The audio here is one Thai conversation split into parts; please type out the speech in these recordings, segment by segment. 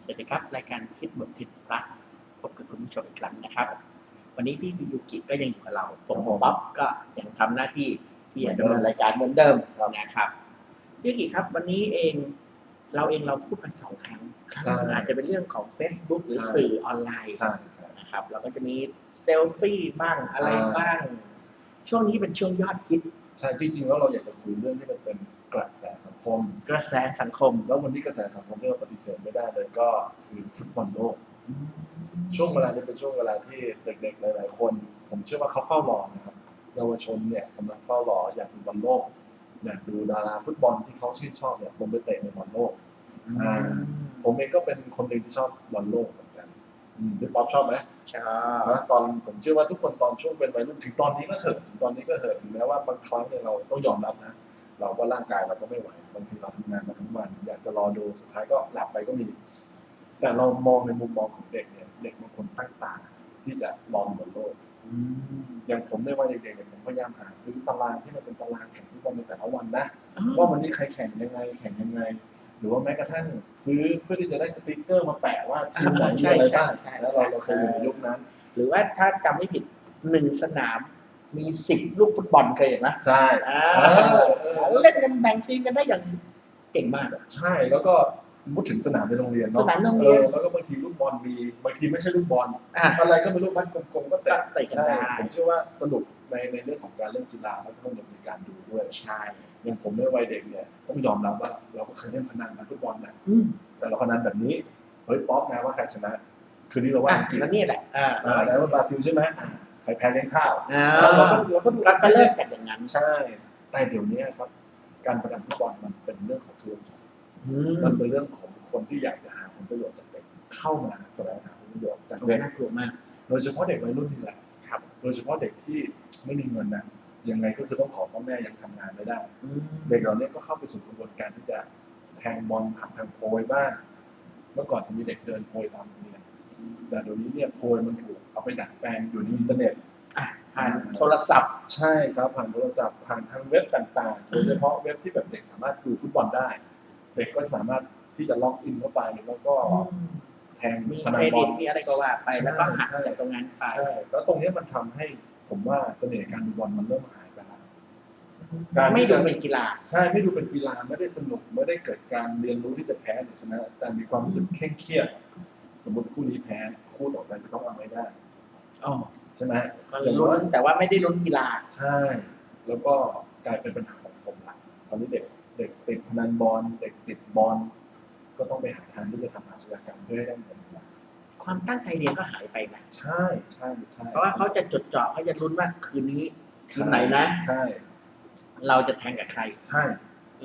สวัสดีครับ รายการคิดบทคิด plus พบกับคุณผู้ชมอีกครั้งนะครับ วันนี้พี่มิยุกิก็ยังอยู่กับเรา ผมป๊อบก็ยังทำหน้าที่ที่จะดำเนินรายการเหมือนเดิมนะครับพี่ยุกิครับ วันนี้เองเราเองเราพูดกันสองครั้งครั้งหนึ่งอาจจะเป็นเรื่องของ Facebook หรือสื่อออนไลน์ใช่ใช่นะครับเราก็จะมีเซลฟี่บ้างอะไรบ้าง ช่วงนี้เป็นช่วงยอดฮิตใช่จริงๆแล้วเราอยากจะคุยเรื่องที่มันเป็น กระแสสังคม กระแสสังคม แล้ววันนี้กระแสสังคมที่เราปฏิเสธไม่ได้เลยก็คือฟุตบอลโลก ช่วงเวลานี้เป็นช่วงเวลาที่เด็กๆหลาย ๆ คน ผมเชื่อว่าเขาเฝ้ารอนะครับเยาวชนเนี่ยกำลังเฝ้ารออยากดูบอลโลกอยากดูดาราฟุตบอลที่เขาชื่นชอบเนี่ยลงไปเตะในบอลโลกอ่าผมเองก็เป็นคนหนึ่งที่ชอบบอลโลกเหมือนกันอืมพี่ป๊อปชอบไหมชอบนะตอนผมเชื่อว่าทุกคนตอนช่วงเป็นวัยรุ่นถึงตอนนี้ก็เถอะถึงตอนนี้ก็เถอะถึงแม้ว่าบางครั้งเนี่ยเราต้องยอมรับนะ เราก็ร่างกายเราก็ไม่ไหวบางทีเราทำงานมาทั้งวัน อยากจะรอดูสุดท้ายก็หลับไปก็มี แต่เรามองในมุมมองของเด็กเนี่ย เด็กบางคนตั้งตาที่จะมองบนโลกอย่างผมในวัยเด็กๆเนี่ยผมพยายามหาซื้อตารางที่มันเป็นตารางแข่งฟุตบอลในแต่ละวันนะว่าวันนี้ใครแข่งยังไง แข่งยังไง หรือว่าแม้กระทั่งซื้อเพื่อที่จะได้สติกเกอร์มาแปะว่าทีมไหนมีอะไรบ้างแล้วเราเราเคยอยู่ในยุคนั้น หรือว่าถ้าจำไม่ผิดหนึ่งสนาม มีสิบลูกฟุตบอลเคยเห็นไหมใช่อ่าเออเออเล่นกันแบ่งทีมกันได้อย่างเก่งมากอะใช่แล้วก็พูดถึงสนามในโรงเรียนเนาะสนามโรงเรียนออแล้วก็บางทีลูกบอลมีบางทีไม่ใช่ลูกบอลอะอะไรก็ไม่รู้มันกลมๆก็ก็เตะเตะกันใช่ได้ผมเชื่อว่าสนุกในในเรื่องของการเล่นกีฬาแล้วก็ต้องมีการดูด้วยใช่อย่างผมในวัยเด็กเนี่ยต้องยอมรับว่าเราก็เคยเล่นพนันนะฟุตบอลนะอืมแต่เราพนันแบบนี้เฮ้ยป๊อปนะว่าใครชนะ คืนนี้เราว่าอะอังกฤษแล้วนี่แหละอ่าอ่าแล้วว่าบราซิลใช่ไหมอ่า ใครแพ้เลี้ยงข้าวอ่า เราก็เราก็ดูก็ก็เริ่มจากอย่างนั้นใช่ แต่เดี๋ยวนี้ครับ การพนันฟุตบอลมันเป็นเรื่องของธุรกิจอืมันมเป็นเรื่องของคนที่อยากจะหาผลประโยชน์จากเด็กเข้ามาแสวงหาผลประโยชน์จากโอ้เด็ก น่ากลัวมาก โดยเฉพาะเด็กวัยรุ่นนี่แหละครับ โดยเฉพาะเด็กที่ไม่มีเงินนะยังไงก็คือต้องขอพ่อแม่ยังทำงานไม่ได้ อืมเด็กเหล่านี้ก็เข้าไปสู่กระบวนการที่จะแทงบอลผ่านทางโพยบ้าง เมื่อก่อนจะมีเด็กเดินโพยตามโรงเรียน แต่เดี๋ยวนี้เนี่ยโพยมันถูกเอาไปดัดแปลงอยู่ในอินเทอร์เน็ตอะผ่านโทรศัพท์ ใช่ครับผ่านโทรศัพท์ผ่านทางเว็บต่างๆ โดยเฉพาะเว็บที่แบบเด็กสามารถดูฟุตบอลได้ เด็กก็สามารถที่จะล็อกอินเข้าไปแล้วก็แทงมีพนัเคนรบดิอตลมีอะไรก็ว่าไปใช่แล้วก็หักใช่จากตรงนั้นไปใช่แล้วตรงเนี้ยมันทำให้ผมว่าเสน่ห์การดูบอลมันเริ่มหายไปแล้วการไม่ที่ดูจะเป็นกีฬา ใช่ไม่ดูเป็นกีฬาไม่ได้สนุกไม่ได้เกิดการเรียนรู้ที่จะแพ้หรือชนะแต่มีความรู้สึกเคร่งเครียด สมมติคู่นี้แพ้คู่ต่อไปจะต้องเอาไม่ได้อ๋อใช่ไหมก็ลุ้นแต่ว่าไม่ได้ลุ้นกีฬาใช่ แล้วก็กลายเป็นปัญหาสังคมละตอนนี้เด็กเด็กติดพนันบอลเด็กติดบอลก็ต้องไปหาทางที่จะทำอาชญากรรมเพื่อให้ได้เงินมาความตั้งใจเรียนก็หายไปนะใช่ใช่ใช่เพราะว่าเขาจะจดจ่อเขาจะลุ้นว่าคืนนี้ทีมไหนนะใช่ เราจะแทงกับใคร ใช่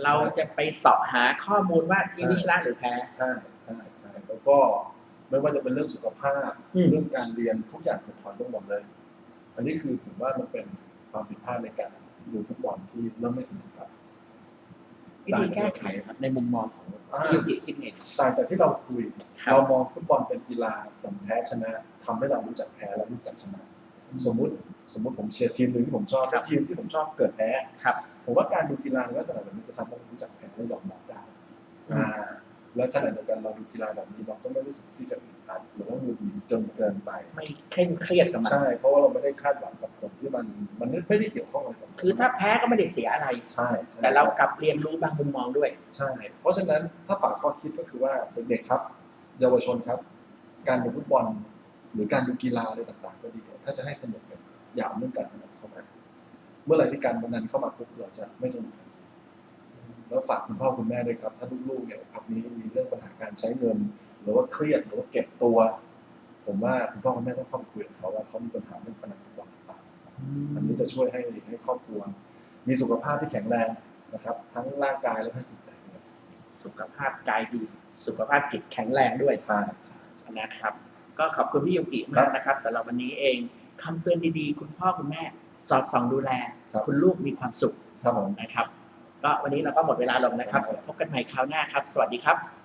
เราจะไปเสอบหาข้อมูลว่าทีมนี้ชนะหรือแพ้ใช่ใช่ใช่แล้วก็ ไม่ว่าจะเป็นเรื่องสุขภาพอืมเรื่องการเรียนทุกอย่างถูกถอนลงหมดเลย อันนี้คือผมว่ามันเป็นความผิดพลาดในการดูฟุตบอลที่เริ่มไม่สนุกครับวิธีแก้ไขครับในมุมมองของอ่าพี่ยูกิคิดไงต่างจากที่เราคุยครับเรามองฟุตบอลเป็นกีฬาผลแพ้ชนะทำให้เรารู้จักแพ้และรู้จักชนะ สมมุติสมมุติผมเชียร์ทีมหนึ่งที่ผมชอบครับทีมที่ผมชอบเกิดแพ้ครับผมว่าการดูกีฬาในลักษณะแบบนี้จะทำให้เรารู้จักแพ้และยอมรับได้อืมอ่า แล้วขณะเดียวกันเราดูกีฬาแบบนี้เราก็ไม่รู้สึกที่จะอึดอัดหรือว่าหงุดหงิดจนเกินไป ไม่เคร่งเครียดกับมัน ใช่ เพราะว่าเราไม่ได้คาดหวังกับผลที่มันมันไม่ได้เกี่ยวข้องอะไรกับคือถ้าแพ้ก็ไม่ได้เสียอะไรใช่ใช่ แต่เรากลับเรียนรู้บางมุมมองด้วย ใช่ เพราะฉะนั้นถ้าฝากข้อคิดก็คือว่าเด็กๆครับ เยาวชนครับ การดูฟุตบอล หรือการดูกีฬาอะไรต่างๆ ก็ดี ถ้าจะให้สนุกเนี่ยอย่าเอาเรื่องการพนันเข้ามา เมื่อไหร่ที่การพนันเข้ามาปุ๊บเราจะไม่สนุกทันที แล้วฝากคุณพ่อคุณแม่ด้วยครับ ถ้าลูกๆเนี่ยพักนี้มีเรื่องปัญหาการใช้เงิน หรือว่าเครียดหรือว่าเก็บตัว ผมว่าคุณพ่อคุณแม่ต้องเข้ามาคุยกับเขาว่าเขามีปัญหาเรื่องพนันฟุตบอลหรือเปล่าอันนี้จะช่วยให้ให้ครอบครัว มีสุขภาพที่แข็งแรงนะครับ ทั้งร่างกายและทั้งจิตใจด้วยสุขภาพกายดี สุขภาพจิตแข็งแรงด้วยใช่ใช่ใช่นะครับ ก็ขอบคุณพี่ยูกิมากนะครับสำหรับวันนี้เองคำเตือนดีๆ คุณพ่อคุณแม่สอดส่องดูแลครับคุณลูกมีความสุขครับผมนะครับ ก็วันนี้เราก็หมดเวลาลงนะครับ พบกันใหม่คราวหน้าครับ สวัสดีครับ